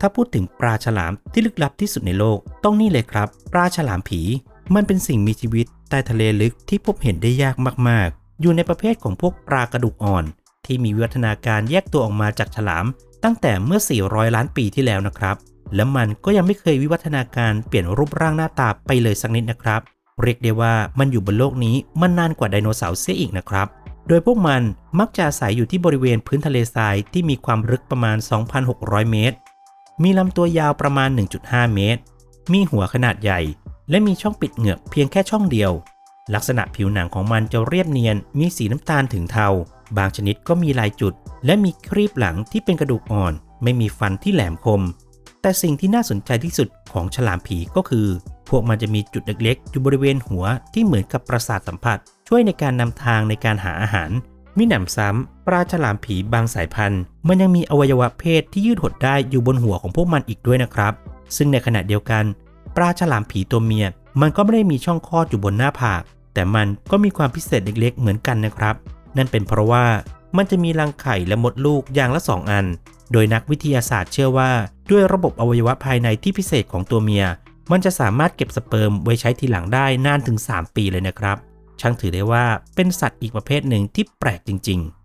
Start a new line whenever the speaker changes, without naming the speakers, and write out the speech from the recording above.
ถ้าพูดถึงปลาฉลามที่ลึกลับที่สุดในโลก ต้องนี่เลยครับ ปลาฉลามผี มันเป็นสิ่งมีชีวิตใต้ทะเลลึกที่พบเห็นได้ยากมากๆ อยู่ในประเภทของพวกปลากระดูกอ่อน ที่มีวิวัฒนาการแยกตัวออกมาจากฉลาม ตั้งแต่เมื่อ 400 ล้านปีที่แล้วนะครับ และมันก็ยังไม่เคยวิวัฒนาการเปลี่ยนรูปร่างหน้าตาไปเลยสักนิดนะครับ เรียกได้ว่ามันอยู่บนโลกนี้มันนานกว่าไดโนเสาร์เสียอีกนะครับโดยพวกมันมักจะอาศัยอยู่ที่บริเวณพื้นทะเลทรายที่มีความลึกประมาณ 2,600 เมตร มีลำตัวยาวประมาณ 1.5 เมตร มีหัวขนาดใหญ่ และมีช่องปิดเหงือกเพียงแค่ช่องเดียว ลักษณะผิวหนังของมันจะเรียบเนียน มีสีน้ำตาลถึงเทา บางชนิดก็มีลายจุด และมีครีบหลังที่เป็นกระดูกอ่อน ไม่มีฟันที่แหลมคม แต่สิ่งที่น่าสนใจที่สุดของฉลามผีก็คือ พวกมันจะมีจุดเล็กๆอยู่บริเวณหัวที่เหมือนกับประสาทสัมผัส ช่วยในการนำทางในการหาอาหาร มิหนำซ้ำ ปลาฉลามผีบางสายพันธุ์ มันยังมีอวัยวะเพศที่ยืดหดได้อยู่บนหัวของพวกมันอีกด้วยนะครับ ซึ่งในขณะเดียวกัน ปลาฉลามผีตัวเมีย มันก็ไม่ได้มีช่องคลอดอยู่บนหน้าผาก แต่มันก็มีความพิเศษเล็กๆ เหมือนกันนะครับ นั่นเป็นเพราะว่ามันจะมีรังไข่และมดลูกอย่างละสองอัน โดยนักวิทยาศาสตร์เชื่อว่า ด้วยระบบอวัยวะภายในที่พิเศษของตัวเมีย มันจะสามารถเก็บสเปิร์มไว้ใช้ทีหลังได้นานถึง 3 ปีเลยนะครับ ช่างถือได้ว่าเป็นสัตว์อีกประเภทหนึ่งที่แปลกจริง ๆ